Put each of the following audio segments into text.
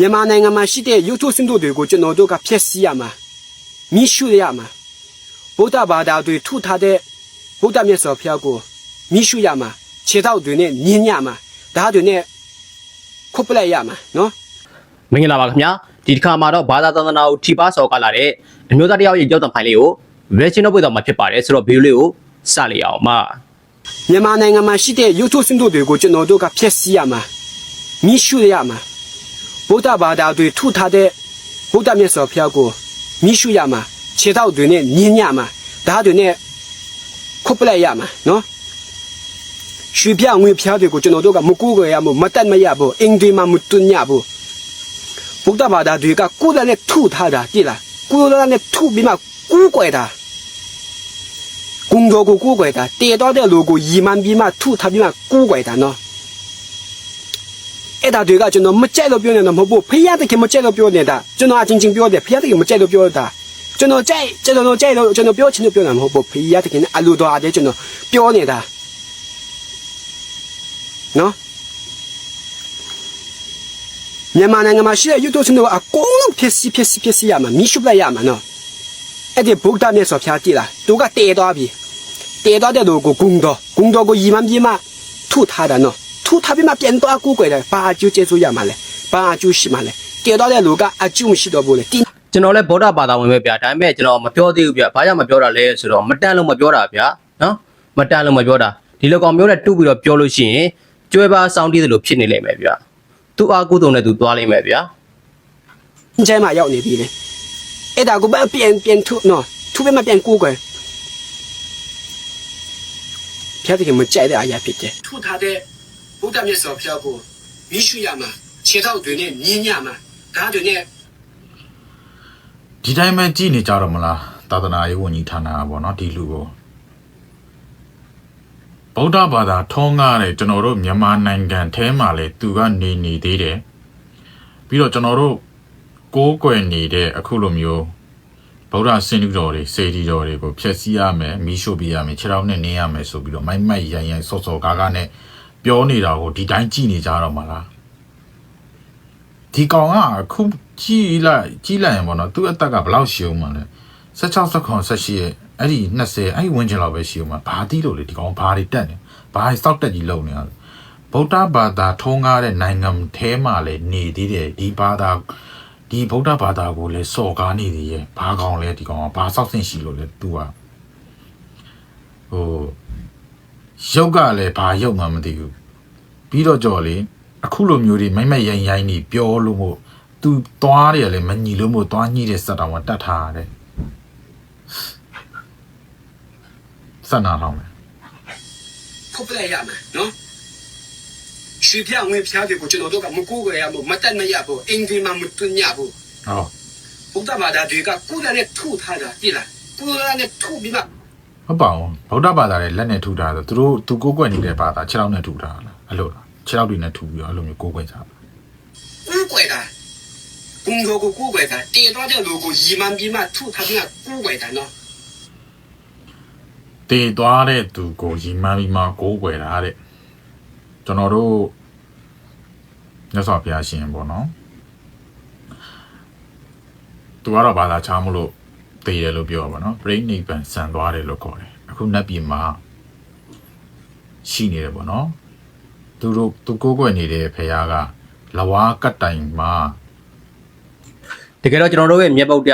မြန်မာနိုင်ငံမှာရှိတဲ့ရုပ်ထုစင်တို့တွေကိုကျွန်တော်တို့ကဖျက်ဆီးရမှာမိရှုရမှာဗုဒ္ဓဘာသာတွေထုထားတဲ့ဗုဒ္ဓမြတ်စွာဘုရားကိုမိရှုရမှာခြေထောက်တွေနဲ့ညင်းညမှာဓာတ်တွေနဲ့ခုတ်ပလိုက်ရမှာနော်မင်္ဂလာပါခင်ဗျာဒီတစ်ခါမှာတော့ဘာသာသန္နာကိုထိပါဆော်ကလာတဲ့အမျိုးသားတယောက်ရဲ့ကြောက်တံဖိုင်လေးကို reaction လုပ်ပေးတော့မှာဖြစ်ပါတယ်ဆိုတော့ဗီဒီယိုလေးကိုစလိုက်အောင်ပါမြန်မာနိုင်ငံမှာရှိတဲ့ရုပ်ထုစင်တို့တွေကိုကျွန်တော်တို့ကဖျက်ဆီးရမှာမိရှုရမှာ ဗုဒ္ဓဘာသာတွေထုထားတဲ့ဗုဒ္ဓမြတ်စွာဘုရားကိုမိရှုရမှာခြေထောက်တွေနဲ့ညင်းညမှာဓာတ်တွေနဲ့ခုတ်ပလိုက်ရမှာနော်ရွှေပြငွေဖျားတွေကိုကျွန်တော်တို့ကမကူကြရဘူးမတတ်မရဘူးအင်ဒီမှာမတွညဘူးဗုဒ္ဓဘာသာတွေကကိုယ်တိုင်နဲ့ထုထားတာကြည့်လားကိုယ်တိုင်နဲ့ထုပြီးမှကူးကွယ်တာ 工作过古怪的，得到的路过一万米嘛，土他比嘛古怪的喏。 အဲ့ဒါတွေကကျွန်တော်မကြိုက်လို့ပြောနေတာမဟုတ်ဘူးဖျားသခင်မကြိုက်လို့ပြောနေတာကျွန်တော်အချင်းချင်းပြောတယ်ဖျားသခင်မကြိုက်လို့ပြောတာကျွန်တော်ကြိုက်ကျွန်တော်ကြိုက်လို့ကျွန်တော်ပြောချင်လို့ပြောတာမဟုတ်ဘူးဖျားသခင်အလိုတော်အတဲ့ကျွန်တော်ပြောနေတာနော်မြန်မာနိုင်ငံမှာရှိတဲ့ YouTube channel အကုန်လုံးဖြစ်စီဖြစ်စီဖြစ်စီရမှာမီးရှို့လိုက်ရမှာနော်အဲ့ဒီဘုဒ္ဓမြတ်စွာဘုရားကြည်လားသူကတည်သွားပြီတည်သွားတဲ့လူကိုဂုံတော်ဂုံတော်ကိုယီမန်ပြေးမထုထားတာနော် ထုထားပြီးမှပြန်သွားကူးကွယ်တယ်ဘာအကျိုးကျေးဇူးရမှာလဲဘာအကျိုးရှိမှာလဲတည်သွားတဲ့လူကအကျိုးမရှိတော့ဘူးလေတင်းကျွန်တော်လည်းဗုဒ္ဓဘာသာဝင်ပဲဗျာဒါပေမဲ့ကျွန်တော်မပြောသေးဘူးဗျာဘာကြောင့်မပြောတာလဲဆိုတော့မတန်လို့မပြောတာဗျာနော်မတန်လို့မပြောတာဒီလိုကောင်မျိုးနဲ့တူပြီးတော့ပြောလို့ရှိရင်ကျွဲပါစောင်းတီးတယ်လို့ဖြစ်နေလိမ့်မယ်ဗျာသူ့အားကိုယ်တုံနဲ့သူသွားလိမ့်မယ်ဗျာကျဲမှာရောက်နေပြီလေအဲ့ဒါကိုပဲပြန်ပြန်ထုနော်ထုပြီးမှပြန်ကူးကွယ်ဖျားတဲ့မကြိုက်တဲ့အရာဖြစ် တယ်ထုထားတဲ့ဗုဒ္ဓမြတ်စွာဘုရားကိုမိရှုရမှာခြေထောက်တွေနဲ့ညင်းညမှာဓာတ်တွေနဲ့ဒီတိုင်းပဲကြည်နေကြတော့မလားသာသနာရေးဝန်ကြီးဌာနကပေါ့နော်ဒီလူကိုဗုဒ္ဓဘာသာထုံးကားတဲ့ကျွန်တော်တို့မြန်မာနိုင်ငံထဲမှာလေသူကနေနေသေးတယ်ပြီးတော့ကျွန်တော်တို့ကိုးကွယ်နေတဲ့အခုလိုမျိုးဗုဒ္ဓဆင်းတုတော်တွေစေတီတော်တွေကိုဖျက်ဆီးရမယ်မိရှုပြရမယ်ခြေထောက်နဲ့နင်းရမယ်ဆိုပြီးတော့မိုက်မိုက်ရိုင်ရိုင်ဆော့ဆော့ကားကားနဲ့ ပြောနေတာကိုဒီတိုင်းကြည်နေကြတော့မလားဒီကောင်ကအခုကြီးလိုက်ကြီးလိုက်ရင်ပေါ့နော်သူ့အသက်ကဘယ်လောက်ရှိအောင်မလဲ16 19 18ရဲ့အဲ့ဒီ20အဲ့ဒီဝန်းကျင်လောက်ပဲရှိအောင်မှာဘာတိလို့လေဒီကောင်ဘာတွေတက်နေဘာတွေစောက်တက်ကြီးလုံနေရလဲဗုဒ္ဓဘာသာထုံးကားတဲ့နိုင်ငံထဲမှာလေနေသေးတယ်ဒီဘာသာဒီဗုဒ္ဓဘာသာကိုလေစော်ကားနေသေးရဲ့ဘာကောင်လဲဒီကောင်ကဘာစောက်ဆင့်ရှိလို့လဲ तू ကဟိုရုပ်ကလည်းဘာရုပ်မှမသိဘူး ပြီးတော့ကြော်လေအခုလိုမျိုးတွေမိုက်မိုက်ရိုင်းရိုင်းနေပြောလို့မို့သူသွားတယ်လေမညီလို့မို့သွားညှိတဲ့စက်တော်ကတတ်ထားရတယ်စက်နာထောင်းမယ်ခုတ်ပလိုက်ရမှာနော်ရွှေပြငွေဖျားတွေကိုကျွန်တော်တို့ကမကူကြရဘူးမတတ်မရဘူးအင်ဒီမှာမတွညဘူးဟောဘုဒ္ဓဘာသာတွေကကိုယ်တိုင်နဲ့ထုထားတာကြည့်လားကိုယ်တိုင်နဲ့ထုပြီးမှဟုတ်ပါဘူးဗုဒ္ဓဘာသာရဲ့လက်နဲ့ထူထားဆိုသူတို့သူကိုးကွယ်နေတဲ့ဘာသာခြေထောက်နဲ့ထူထားလား အဲ့လိုလားခြေထောက်တွေနဲ့ထူပြီးတော့အဲ့လိုမျိုးကိုးကွယ်ကြတာကူးကွယ်တာကုံတော်ကိုကူးကွယ်တာတည်တော့တဲ့လူကိုရီမန်ပြီးမှထုထားပြီးမှကူးကွယ်တာနော်တည်သွားတဲ့သူကိုရီမန်းပြီးမှကိုးကွယ်တာတဲ့ကျွန်တော်တို့မြတ်စွာဘုရားရှင်ပေါ့နော်သူကတော့ဘာသာချမလို့တည်တယ်လို့ပြောပါတော့ပြိဋိနိဗ္ဗာန်ဆန်သွားတယ်လို့ခေါ်တယ်အခုနတ်ပြည်မှာရှိနေတယ်ပေါ့နော် သူတို့သူကိုးကွယ်နေတဲ့ဘုရားကလဝါကတ်တိုင်မှာတကယ်တော့ကျွန်တော်တို့ရဲ့မြတ်ဗုဒ္ဓ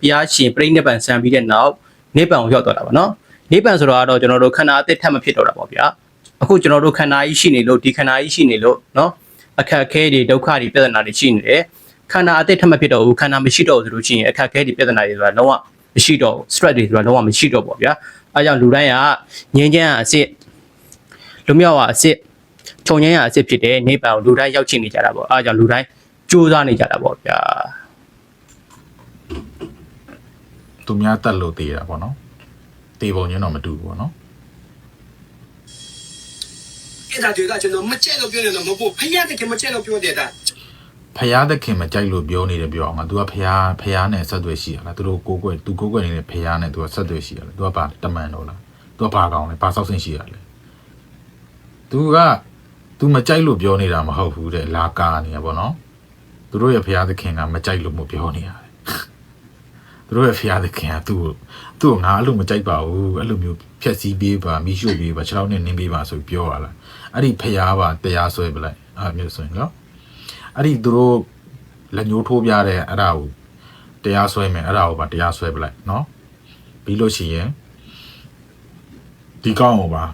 ဖျားရှင်ပြိဋိဘံဆံပြီးတဲ့နောက်နိဗ္ဗာန်ကိုရောက်သွားတာပါနော်နိဗ္ဗာန်ဆိုတော့ကတော့ကျွန်တော်တို့ခန္ဓာအသစ်ထပ်မဖြစ်တော့တာပေါ့ဗျာအခုကျွန်တော်တို့ခန္ဓာကြီးရှိနေလို့ဒီခန္ဓာကြီးရှိနေလို့နော်အခက်အခဲတွေဒုက္ခတွေပြဿနာတွေရှိနေတယ်ခန္ဓာအသစ်ထပ်မဖြစ်တော့ဘူးခန္ဓာမရှိတော့ဘူးဆိုလို့ရှိရင်အခက်အခဲတွေပြဿနာတွေဆိုတာလုံးဝမရှိတော့ဘူး stress တွေဆိုတာလုံးဝမရှိတော့ပေါ့ဗျာအဲကြောင့်လူတိုင်းကငြင်းချမ်းအစစ်လူမြောက်အစစ် ခြုံငင်းရအစစ်ဖြစ်တဲ့နိဗ္ဗာန်ကိုလူတိုင်းရောက်ချင်နေကြတာပေါ့အဲကြောင့်လူတိုင်းကြိုးစားနေကြတာပေါ့ဗျာ သူများတက်လို့တည်တာပေါ့နော်တည်ပုံချင်းတော့မတူဘူးပေါ့နော် အဲ့ဒါတွေကကျွန်တော်မကြက်လို့ပြောနေတော့မဟုတ်ဘူးဖယားတကယ်မကြက်လို့ပြောနေတာ ဖျားသခင်မကြိုက်လို့ပြောနေတယ်ပြောအောင်ငါ तू ကဖျားဖျားနဲ့ဆက်သွယ်ရှိရလားသူတို့ကိုးကွယ် तू ကိုးကွယ်နေတဲ့ဖျားနဲ့ तू ကဆက်သွယ်ရှိရလား तू ကဘာတမန်တော့လား तू ကဘာကောင်းလဲဘာဆောက်ဆင်းရှိရလဲ तू က तू မကြိုက်လို့ပြောနေတာမဟုတ်ဘူးတဲ့လာကာနေရပေါ့နော် तू သူတို့ရဲ့ဖရာသခင်ကမကြိုက်လို့မပြောနေရတယ်သူတို့ရဲ့ဖရာသခင်ကသူ့ကိုသူ့ကိုငါအဲ့လိုမကြိုက်ပါဘူးအဲ့လိုမျိုးဖြက်စီးပေးပါမိရှုပေးပါခြေထောက်နဲ့နင်းပေးပါဆိုပြီးပြောရလားအဲ့ဒီဖရာပါတရားဆွဲပလိုက်အဲ့မျိုးဆိုရင်နော်အဲ့ဒီသူတို့လက်ညှိုးထိုးပြတဲ့အဲ့ဒါကိုတရားဆွဲမယ်အဲ့ဒါကိုပါတရားဆွဲပလိုက်နော်ပြီးလို့ရှိရင်ဒီကောင်းကိုပါ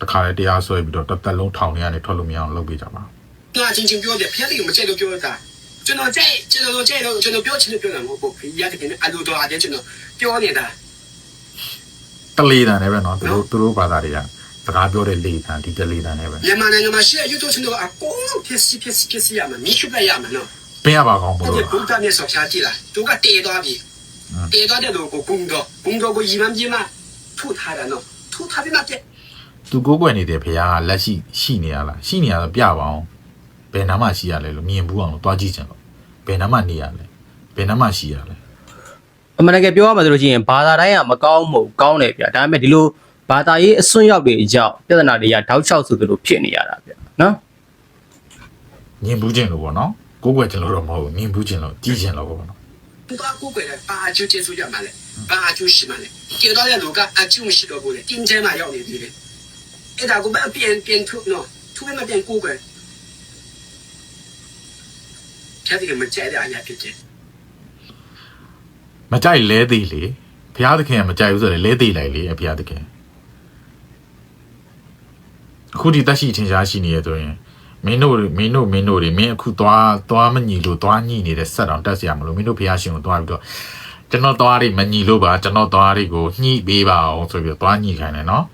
တခါလေတရားဆွဲပြီးတော့တစ်သက်လုံးထောင်ထဲကနေထွက်လို့မရအောင်လုပ်ပေးကြပါ။ပြချင်းချင်းပြောပြဖျက်သိကိုမကြိုက်လို့ပြောတာ။ကျွန်တော်ကြိုက်ကျွန်တော်ကြိုက်လို့ကျွန်တော်ပြောချင်လို့ပြောတာမဟုတ်ဘူး။ဖျက်သိကအလိုတော်အတဲ့ကျွန်တော်ပြောနေတာ။တလေတန်နဲ့ပဲနော်သူတို့သူတို့ဘာသာတွေကစကားပြောတဲ့လေတန်ဒီတလေတန်နဲ့ပဲ။မြန်မာနိုင်ငံမှာရှိတဲ့ YouTube ချန်နယ်အကုန်လုံးဖြစ်စီဖြစ်စီဖြစ်စီရမှာမိချုပ်လိုက်ရမှာနော်။ပြန်ရပါကောင်းဘူး။ဟုတ်တယ်ဘုရားမြတ်စွာဘုရားကြည်လား။သူကတည်သွားပြီ။တည်သွားတဲ့လူကိုဂုံတော့ဂုံတော့ကိုယီမန်ကြီးမထူထားတယ်နော်။ထူထားတဲ့နောက် သူကိုးကွယ်နေတဲ့ဖခင်ကလက်ရှိရှိနေရလားရှိနေရတော့ပြပါအောင်ဘယ်နာမှရှိရလဲလို့မြင်ဘူးအောင်လို့တွားကြည့်ချင်လို့ဘယ်နာမှနေရလဲဘယ်နာမှရှိရလဲအမှန်တကယ်ပြောရမှာဆိုလို့ရှိရင်ဘာသာတိုင်းကမကောင်းမဟုတ်ကောင်းတယ်ဗျာဒါပေမဲ့ဒီလိုဘာသာရေးအစွန်းရောက်တွေအကြောင်းပြဿနာတွေကတောက်လျှောက်ဆိုသလိုဖြစ်နေရတာဗျာနော်မြင်ဘူးချင်လို့ပေါ့နော်ကိုးကွယ်ချင်လို့တော့မဟုတ်ဘူးမြင်ဘူးချင်လို့ကြည့်ချင်လို့ပေါ့နော်သူကကိုယ်ကိုယ်လည်းဘာအကျိုးကျေးဇူးရမှာလဲဘာအကျိုးရှိမှာလဲတေသွားတဲ့လူကအကျိုးမရှိတော့ဘူးလေတင်းကျဲ အဲ့ဒါကိုပဲအပြန်ပြန်ထုတ်နော်ထုတ်ပဲမပြန်ကိုကွယ်ခက်တယ်မကြိုက်တဲ့အရာဖြစ်တယ်မကြိုက်လဲသေးလေဘုရားသခင်ကမကြိုက်ဘူးဆိုရင်လဲသေးလိုက်လေဘုရားသခင်အခုဒီတက်ရှိထင်ရှားရှိနေရဆိုရင်မင်းတို့မင်းတို့မင်းတို့တွေမင်းအခုသွားသွားမညီလို့သွားညှိနေတဲ့ဆက်တော်တက်စရာမလို့မင်းတို့ဘုရားရှင်ကိုသွားပြီးတော့ကျွန်တော်သွားတွေမညီလို့ပါကျွန်တော်သွားတွေကိုညှိပေးပါအောင်ဆိုပြီးတော့သွားညှိခိုင်းတယ်နော်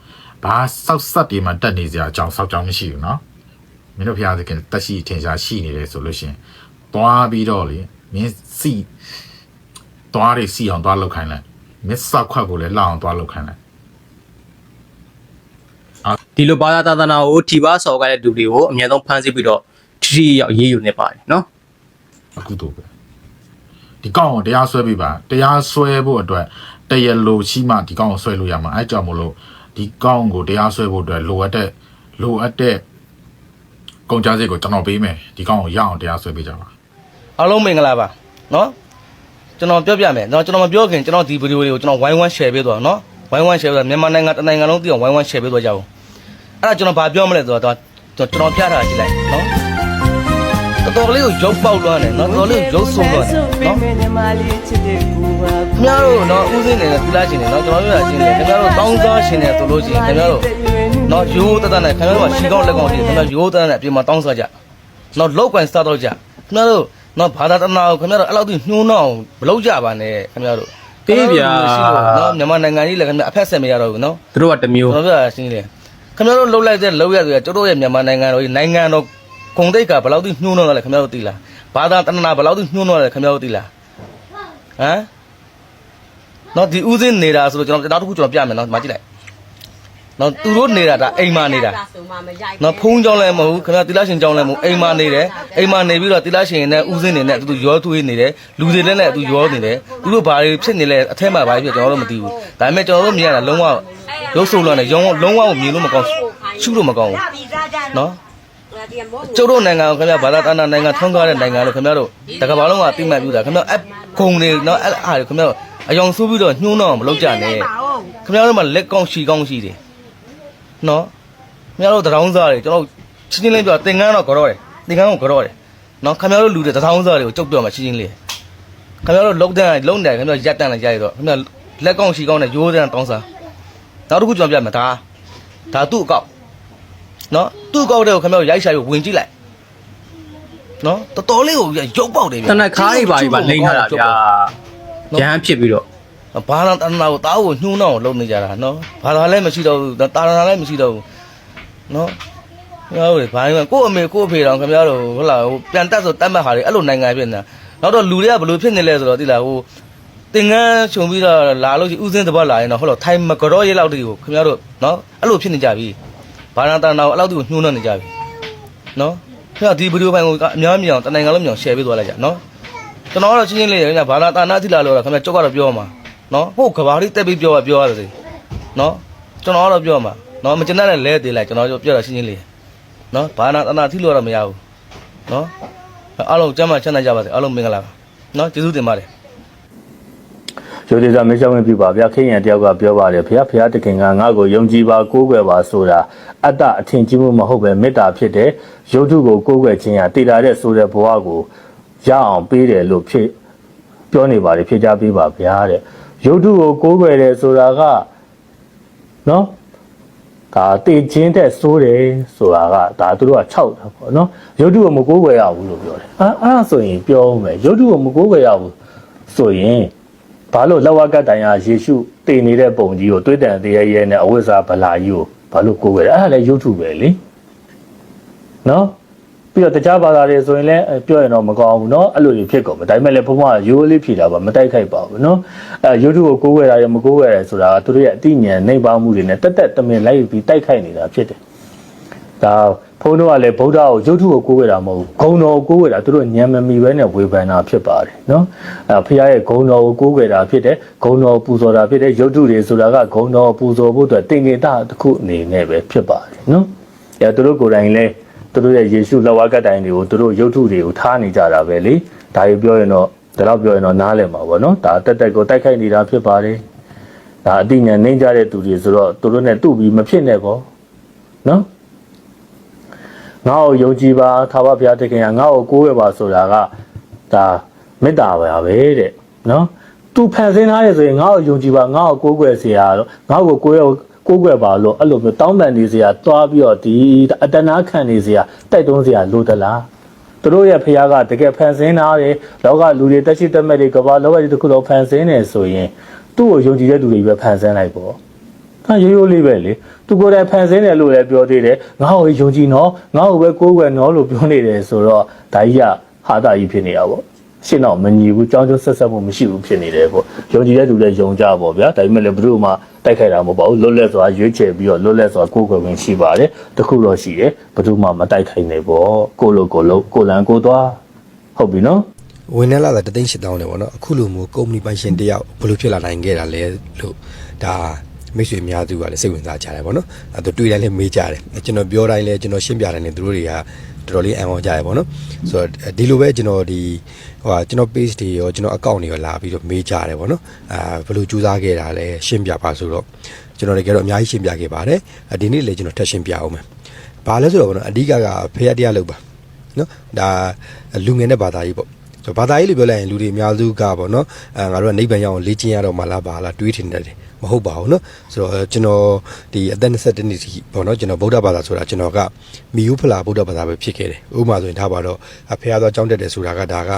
ဘာစောက်ဆက်တွေမှာတက်နေစရာအကြောင်းစောက်ကြောင်းမရှိဘူးနော်မင်းတို့ဘုရားသခင်တက်ရှိထင်ရှားရှိနေတယ်ဆိုလို့ရှိရင်သွားပြီးတော့လေမင်းစီသွားတွေစီအောင်သွားလောက်ခိုင်းလိုက်မစ်ဆောက်ခွက်ကိုလည်းလောက်အောင်သွားလောက်ခိုင်းလိုက်ဒီလိုဘာသာသာသနာကိုထိပါဆော်ကြတဲ့လူတွေကိုအများဆုံးဖမ်းဆီးပြီးတော့ထိထိရောက်ရေးယူနေပါတယ်နော်အခုတော့ပဲဒီကောင်ကိုတရားဆွဲပေးပါတရားဆွဲဖို့အတွက်တရားလိုရှိမှဒီကောင်ကိုဆွဲလို့ရမှာအဲကြောင့်မလို့ ဒီကောင်ကိုတရားဆွဲဖို့အတွက်လိုအပ်တဲ့လိုအပ်တဲ့ကုန်ကြမ်းစိတ်ကိုကျွန်တော်ပေးမယ်ဒီကောင်ကိုရအောင်တရားဆွဲပေးကြပါအားလုံးမင်္ဂလာပါနော်ကျွန်တော်ပြောပြမယ်နော်ကျွန်တော်မပြောခင်ကျွန်တော်ဒီဗီဒီယိုလေးကိုကျွန်တော်ဝိုင်းဝန်း share ပေးသွားနော်ဝိုင်းဝန်း share ပေးသွားမြန်မာနိုင်ငံတစ်နိုင်ငံလုံးသိအောင်ဝိုင်းဝန်း share ပေးသွားကြအောင်အဲ့ဒါကျွန်တော်ဘာပြောမလဲဆိုတော့ကျွန်တော်ပြတာကြည့်လိုက်နော် တော်တော်လေးကိုရုပ်ပေါက်လွှမ်းတယ်နော်တော်တော်လေးကိုရုပ်ဆုံးလွှမ်းတယ်နော်ခင်ဗျားတို့နော်ဥစဉ်နေတဲ့သီလရှင်တွေနော်ကျွန်တော်ပြောတာချင်းတယ်ခင်ဗျားတို့တောင်းစားရှင်တယ်ဆိုလို့ရှိရင်ခင်ဗျားတို့နော်ရိုးတတနဲ့ခင်ဗျားတို့ကရှီကောင်းလက်ကောင်းရှိတယ်ခင်ဗျားရိုးတတနဲ့အပြင်မှာတောင်းစားကြနော်လောက်ကွန်စတာတော့ကြခင်ဗျားတို့နော်ဘာသာတနာကိုခင်ဗျားတို့အဲ့လောက်ထိညှိုးနှောင်းမလုပ်ကြပါနဲ့ခင်ဗျားတို့ပေးဗျာနော်မြန်မာနိုင်ငံကြီးလည်းခင်ဗျာအဖက်ဆက်မရတော့ဘူးနော်သူတို့ကတစ်မျိုးကျွန်တော်ပြောတာရှင်းနေတယ်ခင်ဗျားတို့လှုပ်လိုက်တဲ့လှုပ်ရဆိုရကျတို့ရဲ့မြန်မာနိုင်ငံတော်ကြီးနိုင်ငံတော် ဂုံတိတ်ကဘယ်လောက်ထိညှိုးနှောင်းလဲခင်ဗျားတို့သိလားဘာသာတနာဘယ်လောက်ထိညှိုးနှောင်းလဲခင်ဗျားတို့သိလားဟမ်နော်ဒီဥစဉ်နေတာဆိုတော့ကျွန်တော်နောက်တစ်ခုကျွန်တော်ပြမယ်နော်ဒီမှာကြည့်လိုက်နော်သူတို့နေတာဒါအိမ်မာနေတာနော်ဖုံးကြောင်းလည်းမဟုတ်ဘူးခင်ဗျာတိလရှင်ကြောင်းလည်းမဟုတ်အိမ်မာနေတယ်အိမ်မာနေပြီးတော့တိလရှင်နဲ့ဥစဉ်နေနဲ့သူတို့ရောသွေးနေတယ်လူတွေလည်းနဲ့သူရောနေတယ်သူတို့ဘာတွေဖြစ်နေလဲအထက်မှာဘာဖြစ်ကျွန်တော်တို့မသိဘူးဒါပေမဲ့ကျွန်တော်တို့မြင်ရတာလုံးဝရုပ်ဆိုးလွန်တယ်ရုံလုံးဝကိုမြင်လို့မကောင်းရှုလို့မကောင်းဘူးနော် ကျုပ်တို့နိုင်ငံကိုခင်ဗျာဘာသာတနာနိုင်ငံထုံးကားတဲ့နိုင်ငံလို့ခင်ဗျားတို့တကဘာလုံးကတိမှတ်ပြတာခင်ဗျာအဂုံတွေနော်အဲ့အားတွေခင်ဗျားအယောင်ဆိုးပြီးတော့ညှိုးနှောင်းမလုပ်ကြနဲ့ခင်ဗျားတို့မှလက်ကောင်းရှီကောင်းရှိတယ်နော်ခင်ဗျားတို့တရောင်းစားတွေကျွန်တော်ချင်းချင်းလေးပြောတင်ကန်းတော့ကြောတယ်တင်ကန်းကိုကြောတယ်နော်ခင်ဗျားတို့လူတွေတရောင်းစားတွေကိုကြုတ်ပြောမှချင်းချင်းလေးခင်ဗျားတို့လုံတန်းလုံတယ်ခင်ဗျားရက်တန်းလည်းကြားရတော့ခင်ဗျားလက်ကောင်းရှီကောင်းနဲ့ရိုးတန်းတောင်းစားနောက်တစ်ခုကျွန်တော်ပြမယ်ဒါဒါသူ့အကောက် နော်သူ့အကောက်တဲ့ကိုခင်ဗျားတို့ရိုက်ရှာပြီးဝင်ကြည့်လိုက်နော်တော်တော်လေးကိုရုပ်ပေါက်တယ်ဗျတနက်ခါးတွေပါကြီးပါလိမ့်ထားတာဗျာရဟန်းဖြစ်ပြီးတော့ဘာသာတဏ္ဍာကိုတားကိုညှိုးနှောင်းကိုလုပ်နေကြတာနော်ဘာသာလည်းမရှိတော့ဘူးတာရဏလည်းမရှိတော့ဘူးနော်ခင်ဗျားတို့ဘာလဲကို့အမေကို့အဖေတော်ခင်ဗျားတို့ဟုတ်လားဟိုပြန်တက်ဆိုတတ်မှတ်ဟာတွေအဲ့လိုနိုင်ငံဖြစ်နေတာနောက်တော့လူတွေကဘယ်လိုဖြစ်နေလဲဆိုတော့သိလားဟိုတင်ငန်းခြုံပြီးတော့လာလို့ရှိဥစဉ်တပတ်လာရင်တော့ဟုတ်တော့ထိုင်မကြောရဲလောက်တည်းကိုခင်ဗျားတို့နော်အဲ့လိုဖြစ်နေကြပြီ ဘာသာတဏ္ဍာကိုအဲ့လောက်တည်းကိုညှိုးနှောင်းနေကြပြီနော်ခင်ဗျာဒီဗီဒီယိုဖိုင်ကိုအများကြီးအောင်တနိုင်ငံလုံးမြောင် share ပေးသွားလိုက်ကြနော်ကျွန်တော်ကတော့ချင်းချင်းလေးခင်ဗျာဘာသာတဏ္ဍာသိလာလို့ခင်ဗျာကြောက်ကတော့ပြောမှာနော်ဟုတ်ကဘာလေးတက်ပြီးပြောရပြောရစေနော်ကျွန်တော်ကတော့ပြောမှာနော်မကျန်တဲ့လဲသေးလိုက်ကျွန်တော်ပြောတာရှင်းရှင်းလေးနော်ဘာနာတနာထိလို့တော့မရဘူးနော်အားလုံးကျမ်းမာချမ်းသာကြပါစေအားလုံးမင်္ဂလာပါနော်ကျေးဇူးတင်ပါတယ် ရိုသေစာမေးချောင်းပြပါဗျာခိရန်တယောက်ကပြောပါတယ်ဖះဖះတခင်ကငါ့ကိုယုံကြည်ပါကိုးကွယ်ပါဆိုတာအတ္တအထင်ကြီးမှုမဟုတ်ပဲမေတ္တာဖြစ်တဲ့ရုပ်ထုကိုကိုးကွယ်ခြင်းဟာတည်တာတဲ့ဆိုတဲ့ဘဝကိုရအောင်ပေးတယ်လို့ဖြစ်ပြောနေပါတယ်ဖြစ်ကြပေးပါဗျာတဲ့ရုပ်ထုကိုကိုးကွယ်တယ်ဆိုတာကနော်ဒါတည်ခြင်းတဲ့ဆိုးတယ်ဆိုတာကဒါသူတို့က6တာပေါ့နော်ရုပ်ထုကိုမကိုးကွယ်ရဘူးလို့ပြောတယ်အဲအဲ့ဒါဆိုရင်ပြောမယ်ရုပ်ထုကိုမကိုးကွယ်ရဘူးဆိုရင် ဘာလို့လက်ဝါးကတိုင်ရယေရှုတည်နေတဲ့ပုံကြီးကိုတွေးတန်တရားရဲနဲ့အဝိဇ္ဇာဗလာကြီးကိုဘာလို့ကိုးဝဲလဲအဲ့ဒါလည်းရုပ်ထုပဲလေနော်ပြီးတော့တခြားဘာသာတွေဆိုရင်လည်းအဲပြောရင်တော့မကောင်းဘူးเนาะအဲ့လိုကြီးဖြစ်ကုန်မယ်ဒါပေမဲ့လည်းဘုရားရိုးလေးဖြေတာပါမတိုက်ခိုက်ပါဘူးเนาะအဲရုပ်ထုကိုကိုးဝဲတာရမကိုးဝဲရဲဆိုတာကသူတို့ရဲ့အတိညာဏ်နှိပ်ပါမှုတွေနဲ့တက်တက်တမင်လိုက်ပြီးတိုက်ခိုက်နေတာဖြစ်တယ်ဒါ ဘုန်းတော်ကလည်းဗုဒ္ဓကိုရုပ်ထုကိုကိုးဝဲတာမဟုတ်ဘူးဂုံတော်ကိုကိုးဝဲတာသူတို့ညံမမီပဲနဲ့ဝေဖန်တာဖြစ်ပါတယ်နော်အဲဖခင်ရဲ့ဂုံတော်ကိုကိုးဝဲတာဖြစ်တယ်ဂုံတော်ပူဇော်တာဖြစ်တယ်ရုပ်ထုတွေဆိုတာကဂုံတော်ပူဇော်ဖို့အတွက်တင်ငေတတစ်ခုအနေနဲ့ပဲဖြစ်ပါတယ်နော်အဲသူတို့ကိုယ်တိုင်လည်းသူတို့ရဲ့ယေရှုလက်ဝါးကတိုင်တွေကိုသူတို့ရုပ်ထုတွေကိုထားနေကြတာပဲလေဒါကြီးပြောရင်တော့ဒါတော့ပြောရင်တော့နားလည်မှာပေါ့နော်ဒါတက်တက်ကိုတိုက်ခိုက်နေတာဖြစ်ပါတယ်ဒါအတိညာနှိမ့်ကြတဲ့သူတွေဆိုတော့သူတို့နဲ့တူပြီးမဖြစ်နဲ့ပေါ့နော် ငါ့ကိုယုံကြည်ပါထာဝရဘုရားသခင်ကငါ့ကိုကိုးကွယ်ပါဆိုတာကဒါမေတ္တာပါပဲတဲ့နော်သူဖန်ဆင်းထားရဆိုရင်ငါ့ကိုယုံကြည်ပါငါ့ကိုကိုးကွယ်စေရတော့ငါ့ကိုကိုးရကိုးကွယ်ပါလို့အဲ့လိုမျိုးတောင်းပန်နေစရာတွားပြီးတော့ဒီအတနာခံနေစရာတိုက်တွန်းစရာလိုသလားသူတို့ရဲ့ဖခင်ကတကယ်ဖန်ဆင်းထားတယ်လောကလူတွေတက်ရှိတက်မဲ့တွေကမ္ဘာလောကကြီးတစ်ခုလုံးဖန်ဆင်းနေဆိုရင်သူ့ကိုယုံကြည်တဲ့လူတွေပဲဖန်ဆင်းလိုက်ပေါ့ အဲရိုးရိုးလေးပဲလေ။သူကိုယ်တိုင်ဖန်ဆင်းတယ်လို့လည်းပြောသေးတယ်။ငါ့ကိုယုံကြည်နော်။ငါ့ကိုပဲကိုးကွယ်နော်လို့ပြောနေတယ်ဆိုတော့ဒါကြီးကဟာတာကြီးဖြစ်နေတာပေါ့။ရှင်းတော့မညီဘူး။ကြောင်းကျိုးဆက်ဆက်မှုမရှိဘူးဖြစ်နေတယ်ပေါ့။ယုံကြည်တဲ့သူလည်းယုံကြပေါ့ဗျာ။ဒါပေမဲ့လည်းဘယ်သူမှတိုက်ခိုက်တာမဟုတ်ပါဘူး။လွတ်လပ်စွာရွေးချယ်ပြီးတော့လွတ်လပ်စွာကိုးကွယ်ခွင့်ရှိပါတယ်။တခုတော့ရှိတယ်။ဘယ်သူမှမတိုက်ခိုက်နိုင်ပေါ့။ကိုလိုကိုလိုကိုလန်ကိုသွားဟုတ်ပြီနော်။ဝင်နေလာတာတသိန်းရှစ်တောင်းတယ်ဗောနော်အခုလိုမျိုးကုမ္ပဏီပိုင်ရှင်တယောက်ဘယ်လိုဖြစ်လာနိုင်ခဲ့တာလဲလို့ဒါ မိတ်ဆွေအများစုကလည်းစိတ်ဝင်စားကြတယ်ဗောနော်အဲသူတွေ့တိုင်းလည်းမေးကြတယ်ကျွန်တော်ပြောတိုင်းလည်းကျွန်တော်ရှင်းပြတယ်နဲ့သူတို့တွေကတော်တော်လေးအံ့ဩကြရဗောနော်ဆိုတော့ဒီလိုပဲကျွန်တော်ဒီဟိုဟာကျွန်တော် page တွေရောကျွန်တော် account တွေရောလာပြီးတော့မေးကြတယ်ဗောနော်အာဘယ်လိုကြိုးစားခဲ့တာလဲရှင်းပြပါဆိုတော့ကျွန်တော်တကယ်တော့အများကြီးရှင်းပြခဲ့ပါတယ်ဒီနေ့လည်းကျွန်တော်ထပ်ရှင်းပြအောင်မယ်ဘာလဲဆိုတော့ဗောနော်အဓိကကဖရတရားလုပ်ပါနော်ဒါလူငယ်တဲ့ဘာသာကြီးပေါ့ ဆိုတော့ဘာသာရေးလို့ပြောလိုက်ရင်လူတွေအများစုကပေါ့နော်အဲငါတို့ကနိဗ္ဗာန်ရောက်အောင်လေ့ကျင့်ရတော့မှလားပါလားတွေးထင်တယ်မဟုတ်ပါဘူးเนาะဆိုတော့ကျွန်တော်ဒီအသက်22နှစ်ထိပေါ့နော်ကျွန်တော်ဗုဒ္ဓဘာသာဆိုတာကျွန်တော်ကမီယုဖလာဗုဒ္ဓဘာသာပဲဖြစ်ခဲ့တယ်ဥပမာဆိုရင်ထားပါတော့အဖေရသွားကြောင်းတက်တယ်ဆိုတာကဒါက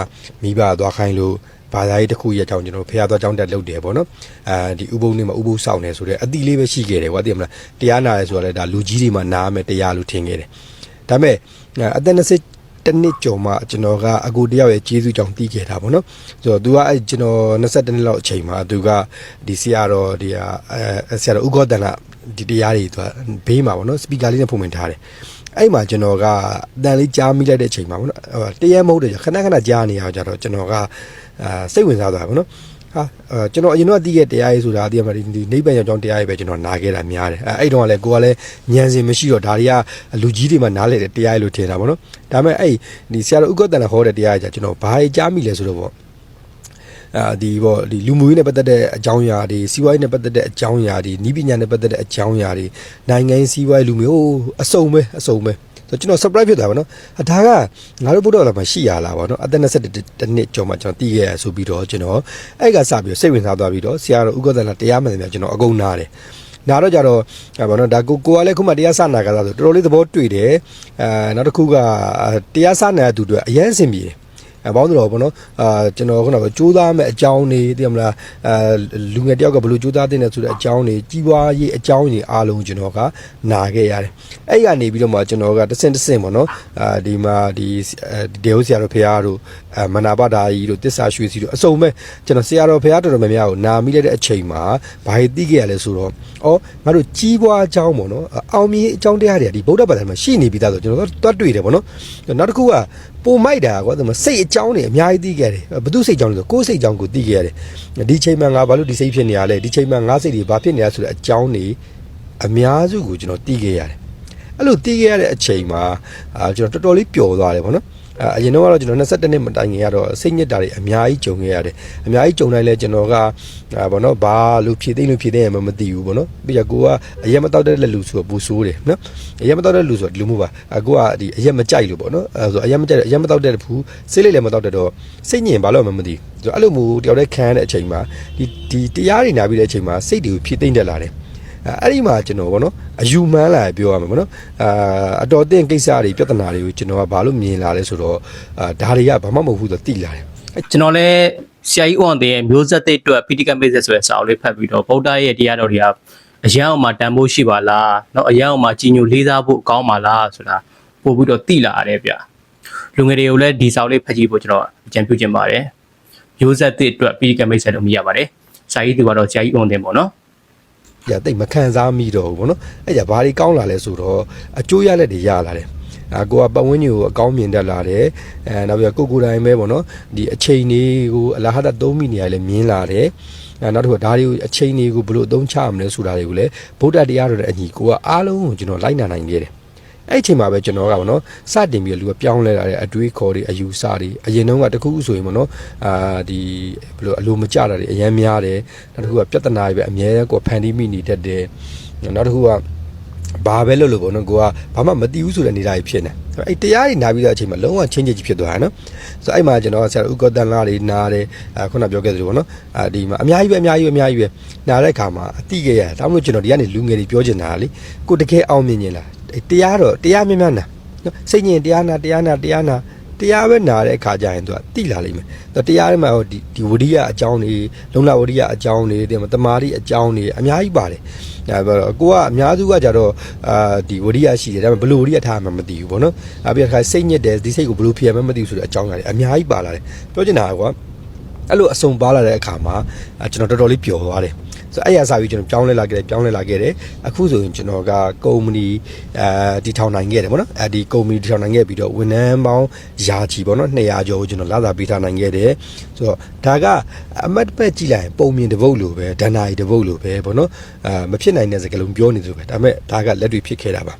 မိဘသွားခိုင်းလို့ဘာသာရေးတစ်ခုရဲ့အကြောင်းကျွန်တော်ဖေရသွားကြောင်းတက်လုပ်တယ်ပေါ့နော်အဲဒီဥပုံနေမှာဥပုစောင့်နေဆိုတဲ့အတိလေးပဲရှိခဲ့တယ်ဟောသိမလားတရားနာရဲဆိုတာလည်းဒါလူကြီးတွေမှာနားမယ်တရားလို့ထင်ခဲ့တယ်ဒါပေမဲ့အသက်20 တနစ်ကျော်မှကျွန်တော်ကအကူတယောက်ရဲ့ကျေးဇူးကြောင့်တီးခဲ့တာပေါ့နော်ဆိုတော့သူကအဲကျွန်တော်22နှစ်လောက်အချိန်မှာသူကဒီဆရာတော်ဒီအဲဆရာတော်ဥက္ကဋ္ဌနာဒီတရားတွေသူကဘေးမှာပေါ့နော်စပီကာလေးနဲ့ပုံမှန်ထားတယ်အဲ့မှာကျွန်တော်ကအတန်လေးကြားမိလိုက်တဲ့အချိန်မှာပေါ့နော်တရက်မဟုတ်တယ်ခဏခဏကြားနေရကြတော့ကျွန်တော်ကအာစိတ်ဝင်စားသွားပါပေါ့နော် ဟာအဲကျွန်တော်အရင်တော့တီးခဲ့တရားရေးဆိုတာအတိအမှဒီနိဗ္ဗာန်ရောက်ကြောင်းတရားရေးပဲကျွန်တော်နားခဲ့တာများတယ်အဲအဲ့တုန်းကလည်းကိုကလည်းညံစင်မရှိတော့ဒါတွေကလူကြီးတွေမှနားလဲတဲ့တရားရေးလို့ထင်တာပေါ့နော်ဒါပေမဲ့အဲ့ဒီဆရာတော်ဥက္ကဋ္ဌနာဟောတဲ့တရားရေးじゃကျွန်တော်ဘာကြီးကြားမိလဲဆိုတော့ပေါ့အာဒီပေါ့ဒီလူမှုရေးနဲ့ပတ်သက်တဲ့အကြောင်းအရာတွေစီးပွားရေးနဲ့ပတ်သက်တဲ့အကြောင်းအရာတွေဤပညာနဲ့ပတ်သက်တဲ့အကြောင်းအရာတွေနိုင်ငံရေးစီးပွားရေးလူမျိုးအစုံပဲအစုံပဲ ဆိုကျွန်တော် surprise ဖြစ်သွားပါတော့။ဒါကငါတို့ဘုဒ္ဓဘာသာမှာရှိရလားဗောနော်။အသက်21တနှစ်ကျော်မှကျွန်တော်တည်ခဲ့ရဆိုပြီးတော့ကျွန်တော်အဲ့ကစပြီးစိတ်ဝင်စားသွားပြီးတော့ဆရာတော်ဥက္ကဋ္ဌနာတရားမှန်တယ်များကျွန်တော်အကုန်နားတယ်။နာတော့ကြတော့ဘာနော်ဒါကိုကိုကလည်းခုမှတရားစနာကစားဆိုတော်တော်လေးသဘောတွေ့တယ်။အဲနောက်တစ်ခုကတရားစနာတဲ့သူတွေအရန်အဆင်ပြေတယ်။ အဲဘောင်းတော်ပေါ့နော်အာကျွန်တော်ခုနကကြိုးစားမဲ့အကြောင်းတွေသိရမလားအဲလူငယ်တယောက်ကဘယ်လိုကြိုးစားတဲ့လဲဆိုတဲ့အကြောင်းတွေကြီးပွားရေးအကြောင်းတွေအားလုံးကျွန်တော်ကနာခဲ့ရတယ်အဲ့ကနေပြီးတော့မှကျွန်တော်ကတဆင့်တဆင့်ပေါ့နော်အာဒီမှာဒီဒေဝဆရာတော်ဖရာတို့အမနာပဒါကြီးတို့တစ္ဆာရွှေစီတို့အစုံမဲ့ကျွန်တော်ဆရာတော်ဖရာတော်တော်များများကိုနာမိလိုက်တဲ့အချိန်မှာဘာကြီးသိခဲ့ရလဲဆိုတော့ဩငါတို့ကြီးပွားအကြောင်းပေါ့နော်အောင်မြင်အကြောင်းတရားတွေဒီဗုဒ္ဓဘာသာမှာရှိနေပြီးသားဆိုကျွန်တော်တို့တွေ့တယ်ပေါ့နော်နောက်တစ်ခုက ပိုမိုက်တာကွာဒီမှာစိတ်အကြောင်းတွေအများကြီးသိခဲ့တယ်ဘသူစိတ်အကြောင်းလဲဆိုကိုယ်စိတ်အကြောင်းကိုသိခဲ့ရတယ်ဒီချိန်မှာငါဘာလို့ဒီစိတ်ဖြစ်နေရလဲဒီချိန်မှာငါစိတ်တွေဘာဖြစ်နေရဆိုတဲ့အကြောင်းတွေအများစုကိုကျွန်တော်သိခဲ့ရတယ်အဲ့လိုသိခဲ့ရတဲ့အချိန်မှာအာကျွန်တော်တော်တော်လေးပျော်သွားတယ်ပေါ့နော် အာအရင်တော့ကတော့ကျွန်တော်22နှစ်မတိုင်ခင်ကတော့စိတ်ညစ်တာတွေအများကြီးကြုံခဲ့ရတယ်အများကြီးကြုံတိုင်းလဲကျွန်တော်ကအာဘောနော်ဘာလို့ဖြည့်သိမ့်လို့ဖြည့်သိမ့်ရမှမသိဘူးဘောနော်ပြီးတော့ကိုကအရက်မတောက်တဲ့လူဆိုတော့ပူဆိုးတယ်နော်အရက်မတောက်တဲ့လူဆိုတော့ဒီလိုမျိုးပါအကိုကဒီအရက်မကြိုက်လို့ပေါ့နော်အဲဆိုအရက်မကြိုက်အရက်မတောက်တဲ့ဘူးစိတ်လေးလည်းမတောက်တဲ့တော့စိတ်ညင်ဘာလို့မှမသိဘူးဆိုတော့အဲ့လိုမျိုးတယောက်တည်းခံရတဲ့အချိန်မှာဒီဒီတရားတွေနာပြီးတဲ့အချိန်မှာစိတ်တွေကိုဖြည့်သိမ့်တက်လာတယ် အဲအဲ့ဒီမှာကျွန်တော်ဗောနော်အယူမှန်းလာပြောရမှာဗောနော်အာအတော်တင်ကိစ္စတွေပြဿနာတွေကိုကျွန်တော်ကဘာလို့မြင်လာလဲဆိုတော့အာဒါတွေကဘာမှမဟုတ်ဘူးဆိုတော့တိလာတယ် ကျွန်တော်လည်းဆရာကြီးဦးအောင်တဲ့မျိုးဆက်တဲ့အတွက်ပိဋကမေဇက်ဆိုတဲ့စာအုပ်လေးဖတ်ပြီးတော့ဗုဒ္ဓရဲ့တရားတော်တွေကအရန်အောင်မှာတန်ဖိုးရှိပါလားเนาะအရန်အောင်မှာကြီးညိုလေးစားဖို့ကောင်းပါလားဆိုတာပို့ပြီးတော့သိလာရတယ်ဗျလူငယ်တွေကိုလည်းဒီစာအုပ်လေးဖတ်ကြည့်ဖို့ကျွန်တော်အကြံပြုချင်ပါတယ်မျိုးဆက်တဲ့အတွက်ပိဋကမေဇက်လို့မြည်ရပါတယ်စာရေးသူကတော့ဆရာကြီးဦးအောင်တဲ့ပေါ့နော် ပြတိတ်မခံစားမိတော့ဘူးဗောနော်အဲ့ကြဘာတွေကောင်းလာလဲဆိုတော့အကျိုးရလက်တွေရလာတယ်အာကိုကပတ်ဝန်းကျင်ကိုအကောင်းမြင်တတ်လာတယ်အဲနောက်ပြီးတော့ကိုကိုယ်တိုင်ပဲဗောနော်ဒီအချိန်တွေကိုအလားဟတာသုံးမိနေရလဲမြင်လာတယ်အဲနောက်တစ်ခုကဒါတွေကိုအချိန်တွေကိုဘယ်လိုအသုံးချမလဲဆိုတာတွေကိုလည်းဗုဒ္ဓတရားတော်ရဲ့အညီကိုကအားလုံးကိုကျွန်တော်လိုက်နာနိုင်ခဲ့တယ် အဲ့ဒီအချိန်မှာပဲကျွန်တော်ကဗောနော်စတင်ပြီးတော့လူကပြောင်းလဲလာတဲ့အတွေးခေါ်တွေအယူဆတွေအရင်တုန်းကတခုခုဆိုရင်ဗောနော်အာဒီဘယ်လိုအလိုမကျတာတွေအရင်များတယ်နောက်တစ်ခုကပြဿနာတွေပဲအများကြီးကိုဖန်တီးမိနေတတ်တယ်နောက်တစ်ခုကဘာပဲလို့လို့ဗောနော်ကိုကဘာမှမသိဘူးဆိုတဲ့နေတာကြီးဖြစ်နေအဲ့တရားတွေနာပြီးတော့အချိန်မှာလုံးဝချင်းချင်းကြီးဖြစ်သွားတာနော်ဆိုအဲ့မှာကျွန်တော်ဆရာဥက္ကတန်လာတွေနားတယ်အခုနပြောခဲ့သလိုဗောနော်အာဒီမှာအများကြီးပဲအများကြီးပဲအများကြီးပဲနားတဲ့အခါမှာအတိခဲ့ရဒါမှမဟုတ်ကျွန်တော်ဒီကနေလူငယ်တွေပြောချင်တာလေကိုတကယ်အောင်မြင်နေလား တရားတော့တရားမြတ်မြတ်နာနော်စိတ်ညင်တရားနာတရားနာတရားနာတရားပဲနာတဲ့အခါကျရင်သူကတိလာလိမ့်မယ်သူတရားထဲမှာဟိုဒီဒီဝရိယအကြောင်းတွေလုံလဝရိယအကြောင်းတွေဒီမှာတမာရီအကြောင်းတွေအများကြီးပါတယ်ဒါပေမဲ့ကိုကအများစုကကြတော့အာဒီဝရိယရှိတယ်ဒါပေမဲ့ဘလို့ဝရိယထားမှမသိဘူးပေါ့နော်အပြီးခါစိတ်ညစ်တယ်ဒီစိတ်ကိုဘလို့ဖြစ်ရမှမသိဘူးဆိုတဲ့အကြောင်းအရာတွေအများကြီးပါလာတယ်ပြောချင်တာကွာအဲ့လိုအစုံပါလာတဲ့အခါမှာအာကျွန်တော်တော်တော်လေးပျော်သွားတယ် ဆိုတော့အဲ့ရစာပြီးကျွန်တော်ပြောင်းလဲလာခဲ့တယ်ပြောင်းလဲလာခဲ့တယ်အခုဆိုရင်ကျွန်တော်ကကုမ္ပဏီအဲဒီထောင်နိုင်ခဲ့တယ်ပေါ့နော်အဲဒီကုမ္ပဏီထောင်နိုင်ခဲ့ပြီးတော့ဝန်ထမ်းပေါင်းယာချီပေါ့နော်200ကျော်ကိုကျွန်တော်လာသာပေးထားနိုင်ခဲ့တယ်ဆိုတော့ဒါကအမတ်တစ်ဖက်ကြည့်လိုက်ရင်ပုံမြင်တစ်ပုတ်လိုပဲဒဏ္ဍာရီတစ်ပုတ်လိုပဲပေါ့နော်အာမဖြစ်နိုင်တဲ့စကားလုံးပြောနေသလိုပဲဒါပေမဲ့ဒါကလက်တွေဖြစ်ခဲ့တာပါ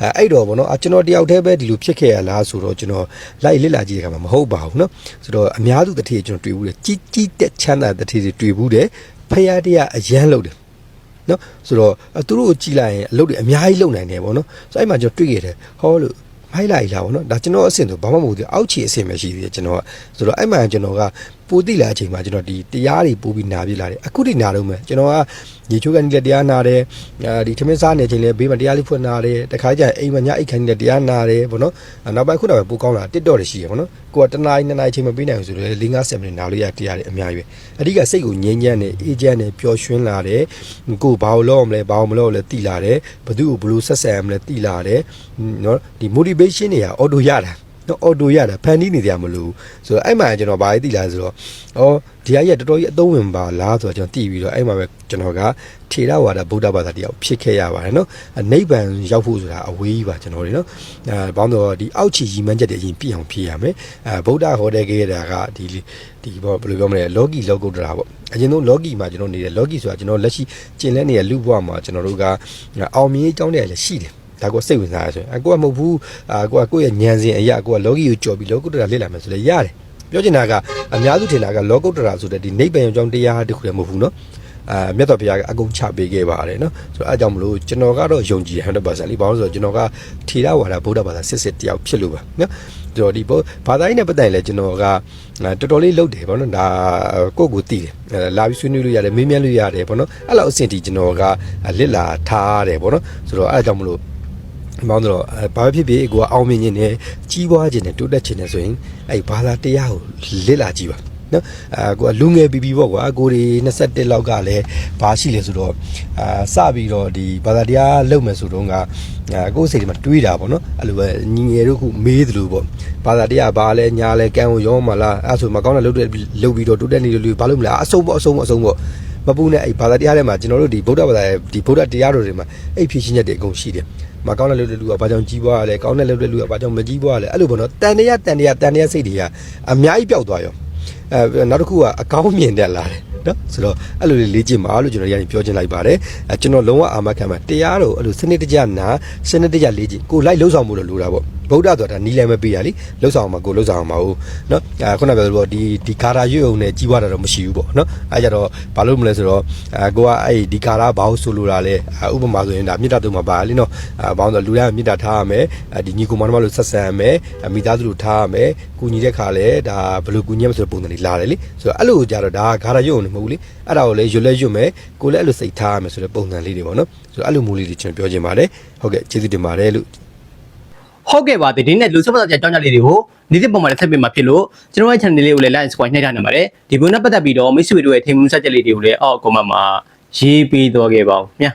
အဲအဲ့တော့ဗောနော်အကျွန်တော်တယောက်တည်းပဲဒီလိုဖြစ်ခဲ့ရလားဆိုတော့ကျွန်တော်လိုက်လစ်လာကြည့်တဲ့အခါမှာမဟုတ်ပါဘူးเนาะဆိုတော့အများစုတတိကျွန်တော်တွေ့ဘူးတယ်ကြီးကြီးတက်ချမ်းသာတတိတွေတွေ့ဘူးတယ် ဖရာတရားအရန်လို့တယ်နော်ဆိုတော့အဲသူတို့ကိုကြည်လိုက်ရင်အလုပ်တွေအများကြီးလုပ်နိုင်တယ်ပေါ့နော်ဆိုတော့အဲ့မှာကျွန်တော်တွေ့ခဲ့တယ်ဟောလို့မိုက်လိုက်လာပေါ့နော်ဒါကျွန်တော်အဆင့်ဆိုဘာမှမဟုတ်ဘူးအောက်ခြေအဆင့်ပဲရှိသေးတယ်ကျွန်တော်ကဆိုတော့အဲ့မှာကျွန်တော်က ပိုတိလာအချိန်မှာကျွန်တော်ဒီတရားတွေပို့ပြီးနာပြလာတယ်အခုတိနာတော့မယ်ကျွန်တော်ကညီချိုးကနေလည်းတရားနာတယ်အဲဒီထမင်းစားနေချိန်လည်းဘေးမှာတရားလေးဖွင့်နာတယ်တခါကျရင်အိမ်မှာညအိတ်ခိုင်းလည်းတရားနာတယ်ပေါ့နော်နောက်ပိုင်းခုတော့ပိုကောင်းလာတစ်တော့တွေရှိရပေါ့နော်ကိုကတနားရီနှစ်နာရီချိန်မပေးနိုင်ဘူးဆိုတော့၄50မိနစ်နားလို့ရတရားတွေအများကြီးပဲအဓိကစိတ်ကိုငြိမ်းချမ်းတယ်အေးချမ်းတယ်ပျော်ရွှင်လာတယ်ကိုဘာလို့လုပ်မလဲဘာလို့မလုပ်လဲတိလာတယ်ဘသူ့ကိုဘလို့ဆက်ဆံရမလဲတိလာတယ်နော်ဒီ motivation တွေက auto ရတာ နော်အော်တိုရတာဖန်တီးနေကြမလို့ဆိုတော့အဲ့မှာကျွန်တော်ဘာသိလားဆိုတော့ဩဒီအကြီးကတော်တော်ကြီးအသုံးဝင်ပါလားဆိုတော့ကျွန်တော်သိပြီးတော့အဲ့မှာပဲကျွန်တော်ကထေရဝါဒဗုဒ္ဓဘာသာတရားဖြစ်ခဲ့ရပါတယ်နော်နိဗ္ဗာန်ရောက်ဖို့ဆိုတာအဝေးကြီးပါကျွန်တော်တွေနော်အဲဘောင်းတော့ဒီအောက်ခြေရီမန်းချက်တွေအရင်ပြည့်အောင်ဖြည့်ရမယ်အဲဗုဒ္ဓဟောတဲ့ခဲ့တာကဒီဒီဘောဘယ်လိုပြောမလဲလောကီလောကုတ္တရာပေါ့အရင်ဆုံးလောကီမှာကျွန်တော်နေတယ်လောကီဆိုတာကျွန်တော်လက်ရှိကျင်လဲနေတဲ့လူဘဝမှာကျွန်တော်တို့ကအောင်မြင်အကြောင်းတွေလည်းရှိတယ် ဒါကိုစိတ်ဝင်စားရဆိုရင်အကိုကမဟုတ်ဘူးအကိုကကိုယ့်ရဲ့ဉာဏ်စဉ်အရာကိုကလောကီကိုကြော်ပြီးလောကုတ္တရာလေ့လာမယ်ဆိုလည်းရတယ်ပြောချင်တာကအများစုထင်တာကလောကုတ္တရာဆိုတဲ့ဒီနိဗ္ဗာန်ရောက်ကြောင်းတရားတခုလည်းမဟုတ်ဘူးနော်အာမြတ်တော်ဘုရားကအကုန်ချပေးခဲ့ပါတယ်နော်ဆိုတော့အဲကြောင့်မလို့ကျွန်တော်ကတော့ယုံကြည်100%လေးဘာလို့ဆိုတော့ကျွန်တော်ကထေရဝါဒဗုဒ္ဓဘာသာစစ်စစ်တယောက်ဖြစ်လို့ပါနော်ကျွန်တော်ဒီဘာသာရေးနဲ့ပတ်သက်ရင်လည်းကျွန်တော်ကတော်တော်လေးလုပ်တယ်ဗောနော်ဒါကိုယ့်ကိုသိတယ်လာပြီးဆွေးနွေးလို့ရတယ်မေးမြန်းလို့ရတယ်ဗောနော်အဲ့လောက်အဆင့်ထိကျွန်တော်ကလစ်လာထားတယ်ဗောနော်ဆိုတော့အဲကြောင့်မလို့ မောင်းတော့ဘာဖြစ်ဖြစ်ကိုကအောင်မြင်ခြင်းနဲ့ကြီးပွားခြင်းနဲ့တိုးတက်ခြင်းနဲ့ဆိုရင်အဲ့ဘာသာတရားကိုလစ်လာကြည့်ပါနော်အာကိုကလူငယ်ပြီးပြီးပေါ့ကွာကိုတွေ21လောက်ကလည်းဘာရှိလဲဆိုတော့အာစပြီးတော့ဒီဘာသာတရားလုပ်မယ်ဆိုတော့ကအာကိုယ်စိတ်ထဲမှာတွေးတာပေါ့နော်အဲ့လိုပဲညီငယ်တို့ခုမေးသလိုပေါ့ဘာသာတရားဘာလဲညာလဲကံကိုရောမလားအဲ့ဆိုမကောင်းတဲ့လုပ်တဲ့လုပ်ပြီးတော့တိုးတက်နေတဲ့လူဘာလို့မလဲအဆုံးပေါ့အဆုံးပေါ့အဆုံးပေါ့မပူနဲ့အဲ့ဘာသာတရားထဲမှာကျွန်တော်တို့ဒီဗုဒ္ဓဘာသာရဲ့ဒီဗုဒ္ဓတရားတော်တွေမှာအဲ့ဖြည့်ရှင်းချက်တွေအကုန်ရှိတယ်မကောင်းတဲ့လူလူကဘာကြောင့်ကြီးပွားရလဲကောင်းတဲ့လူလူကဘာကြောင့်မကြီးပွားရလဲအဲ့လိုပေါ့နော်တန်တရားတန်တရားတန်တရားစိတ်တွေကအများကြီးပျောက်သွားရောအဲနောက်တစ်ခုကအကောင်းမြင်တက်လာတယ်နော်ဆိုတော့အဲ့လိုလေးလေ့ကျင့်ပါလို့ကျွန်တော်ရရင်ပြောချင်လိုက်ပါတယ်အဲကျွန်တော်လုံးဝအာမခံပါတရားတော်အဲ့လိုစနစ်တကျနာစနစ်တကျလေ့ကျင့်ကိုလိုက်လှုပ်ဆောင်မှုလို့လိုတာပေါ့ ဗုဒ္ဓဆိုတာဒါနီးလည်းမပေးရလीလှုပ်ဆောင်အောင်မှာကိုလှုပ်ဆောင်အောင်မှာဟုတ်နော်အဲခုနပြောသလိုပေါ့ဒီဒီကာရာရွတ်ုံနဲ့ကြီးပွားတာတော့မရှိဘူးပေါ့နော်အဲကြတော့ဘာလို့မလဲဆိုတော့အဲကိုကအဲ့ဒီကာရာဘာလို့ဆိုလိုတာလဲဥပမာဆိုရင်ဒါမေတ္တာတုံမှာပါလीနော်အဲဘာလို့လဲလူတိုင်းမေတ္တာထားရမယ်ဒီညီကိုမတော်မလို့ဆက်ဆံရမယ်မိသားစုလိုထားရမယ်ကုညီတဲ့ခါလဲဒါဘယ်လိုကုညီရမလဲဆိုတဲ့ပုံစံတွေလာတယ်လीဆိုတော့အဲ့လိုကြတော့ဒါကာရာရွတ်ုံနေမဟုတ်ဘူးလीအဲ့ဒါကိုလည်းရွတ်လဲရွတ်မယ်ကိုလည်းအဲ့လိုစိတ်ထားရမယ်ဆိုတဲ့ပုံစံလေးတွေပေါ့နော်ဆိုတော့အဲ့လိုမျိုးလေးတွေကျွန်တော်ပြောချင်ပါတယ်ဟုတ်ကဲ့ကျေးဇူးတင်ပါတယ်လို့ ဟုတ်ကဲ့ပါဒီနေ့လူစပတ်ကြအကြောင်းကြားလေးတွေကိုနေ့ပုံမှာလည်းဆက်ပေးမှာဖြစ်လို့ကျွန်တော်ရဲ့ channel လေးကိုလည်း like and subscribe နှိပ်ထားနေပါတယ်ဒီဘုံနဲ့ပတ်သက်ပြီးတော့မိတ်ဆွေတို့ရဲ့ထင်မှုစက်ချက်လေးတွေကိုလည်းအောက် comment မှာရေးပေးတော့ခဲ့ပါဦးမြတ်